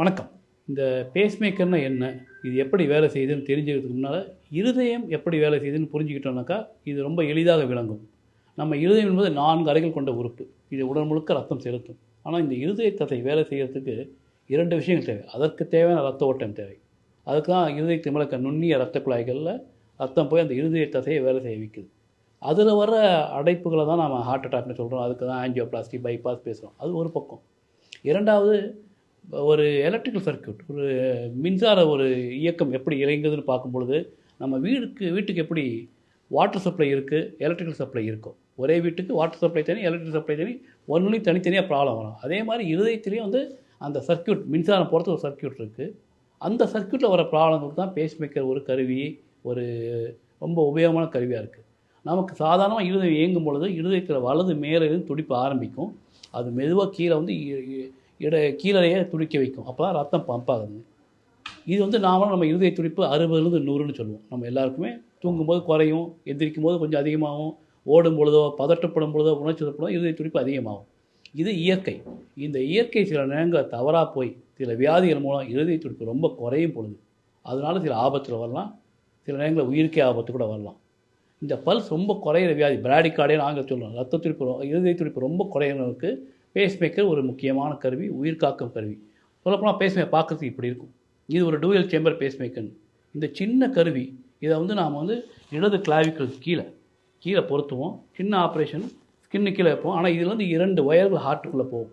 வணக்கம். இந்த பேஸ்மேக்கர்னா என்ன? இது எப்படி வேலை செய்யுதுன்னு தெரிஞ்சுக்கிறதுக்கு முன்னால் இருதயம் எப்படி வேலை செய்யுதுன்னு புரிஞ்சுக்கிட்டோம்னாக்கா இது ரொம்ப எளிதாக விளங்கும். நம்ம இருதயம் என்பது நான்கு அறைகள் கொண்ட உறுப்பு. இது உடல் முழுக்க ரத்தம் செலுத்தும். ஆனால் இந்த இருதய தசை வேலை செய்கிறதுக்கு இரண்டு விஷயங்கள் தேவை. அதற்கு தேவையான ரத்த ஓட்டம் தேவை. அதுக்கு தான் இருதயத்தை மேலே நுண்ணிய ரத்த குழாய்களில் ரத்தம் போய் அந்த இருதய தசையை வேலை செய்ய வைக்குது. அதில் வர அடைப்புகளை தான் நம்ம ஹார்ட் அட்டாக்னு சொல்கிறோம் அதுக்கு தான் ஆன்ஜியோபிளாஸ்டி பைபாஸ் பேசுகிறோம் அது ஒரு பக்கம். இரண்டாவது ஒரு எலக்ட்ரிக்கல் சர்க்யூட் ஒரு மின்சார ஒரு இயக்கம் எப்படி இறங்குதுன்னு பார்க்கும்பொழுது நம்ம வீடுக்கு வீட்டுக்கு எப்படி வாட்டர் சப்ளை இருக்குது எலக்ட்ரிக்கல் சப்ளை இருக்கும் ஒரே வீட்டுக்கு வாட்டர் சப்ளை தனி எலக்ட்ரிக் சப்ளை தனி ஒன்றுலையும் தனித்தனியாக ப்ராப்ளம் வரும். அதே மாதிரி இருதயத்துலேயும் வந்து அந்த சர்க்யூட் மின்சாரம் போகிறது ஒரு சர்க்யூட் இருக்குது அந்த சர்க்கியூட்டில் வர ப்ராப்ளங்களுக்கு தான் பேஸ்மேக்கர் ஒரு கருவி ஒரு ரொம்ப உபயோகமான கருவியாக இருக்குது நமக்கு சாதாரணமாக இருதயம் இயங்கும் பொழுது இருதயத்தில் வலது மேலே இருந்து துடிப்பு ஆரம்பிக்கும். அது மெதுவாக கீழே வந்து இட கீழேயே துடிக்க வைக்கும். அப்போ தான் ரத்தம் பம்ப் ஆகுது. இது வந்து நாமளும் நம்ம இருதய துடிப்பு அறுபதுலேருந்து நூறுன்னு சொல்லுவோம். நம்ம எல்லாருக்குமே தூங்கும்போது குறையும் எந்திரிக்கும் போது கொஞ்சம் அதிகமாகும் ஓடும் பொழுதோ பதட்டப்படும் பொழுதோ உணர்ச்சி பொழுதோ இருதய துடிப்பு அதிகமாகும். இது இயற்கை. இந்த இயற்கை சில நேரங்கள் தவறாக போய் சில வியாதிகள் மூலம் இருதய துடிப்பு ரொம்ப குறையும் பொழுது அதனால் சில ஆபத்தில் வரலாம். சில நேரங்களில் உயிருக்கே ஆபத்து கூட வரலாம். இந்த பல்ஸ் ரொம்ப குறையிற வியாதி பிராடிகார்டே நாங்கள் சொல்லுவோம் ரத்த துடிப்பு இருதய துடிப்பு ரொம்ப குறையிறவங்களுக்கு பேஸ்மேக்கர் ஒரு முக்கியமான கருவி உயிர் காக்கும் கருவி. சொல்லப்போனால் பேஸ்மேக்கர் பார்க்குறதுக்கு இப்படி இருக்கும். இது ஒரு டூயல் சேம்பர் பேஸ்மேக்கர் இந்த சின்ன கருவி இதை வந்து நாம் வந்து இடது கிளாவிக்கல் கீழே கீழே பொருத்துவோம். சின்ன ஆப்ரேஷன் ஸ்கின்னு கீழே வைப்போம். ஆனால் இதில் வந்து இரண்டு ஒயர்கள் ஹார்ட்டுக்குள்ளே போகும்.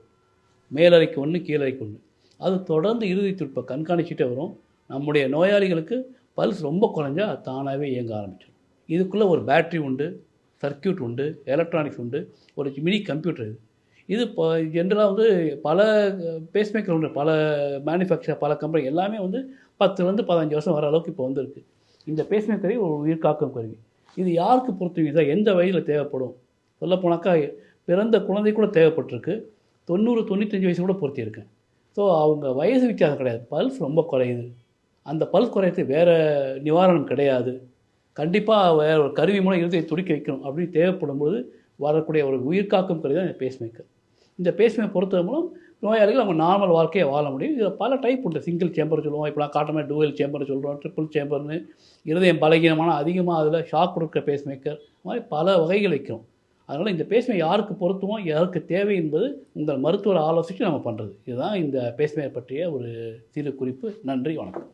மேலறைக்கு ஒன்று கீழறைக்கு ஒன்று அது தொடர்ந்து இறுதி துடிப்பை கண்காணிச்சுட்டே வரும். நம்முடைய நோயாளிகளுக்கு பல்ஸ் ரொம்ப குறைஞ்சா தானாகவே இயங்க ஆரம்பிச்சிடும். இதுக்குள்ளே ஒரு பேட்டரி உண்டு சர்க்யூட் உண்டு எலக்ட்ரானிக்ஸ் உண்டு. ஒரு மினி கம்ப்யூட்டர் இது. இது இப்போ ஜென்ரலாக வந்து பல பேஸ்மேக்கர் உண்டு. பல மேனுஃபேக்சர் பல கம்பெனி எல்லாமே வந்து பத்துலேருந்து பதினஞ்சு வருஷம் வர அளவுக்கு இப்போ வந்திருக்கு. இந்த பேஸ்மேக்கரை ஒரு உயிர் காக்கும் கருவி. இது யாருக்கு பொறுத்துவீங்க எந்த வயதில் தேவைப்படும்? சொல்லப் போனாக்கா பிறந்த குழந்தை கூட தேவைப்பட்டிருக்கு. தொண்ணூறு தொண்ணூத்தஞ்சு வயசு கூட பொருத்தியிருக்கேன் ஸோ அவங்க வயசு வித்தியாசம் கிடையாது. பல்ஸ் ரொம்ப குறையுது. அந்த பல்ஸ் குறையத்து வேறு நிவாரணம் கிடையாது. கண்டிப்பாக வேறு ஒரு கருவி மூலம் இருந்து துடிக்க வைக்கணும். அப்படின்னு தேவைப்படும் போது வரக்கூடிய ஒரு உயிர்காக்கும் கருவி தான் இந்த பேஸ்மேக்கர் இந்த பேஸ்மேக்கர் பொறுத்தது மூலம் நோயாளிகள் அவங்க நார்மல் வாழ்க்கையை வாழ முடியும். இதில் பல டைப் உண்டு. சிங்கிள் சேம்பர் சொல்லுவோம். இப்போலாம் காட்டமே டூவல் சேம்பர் சொல்கிறோம் ட்ரிபிள் சேம்பர்னு இருதயம் பலகீனமான அதிகமாக அதில் ஷாக் கொடுக்குற பேஸ்மேக்கர் மாதிரி பல வகைகள் வைக்கிறோம். அதனால் இந்த பேஸ்மே யாருக்கு பொருத்துவோம் யாருக்கு தேவை என்பது உங்கள் மருத்துவர் ஆலோசித்து நம்ம பண்ணுறது இதுதான் இந்த பேஸ்மேக்கர் பற்றிய ஒரு சிறு குறிப்பு. நன்றி வணக்கம்.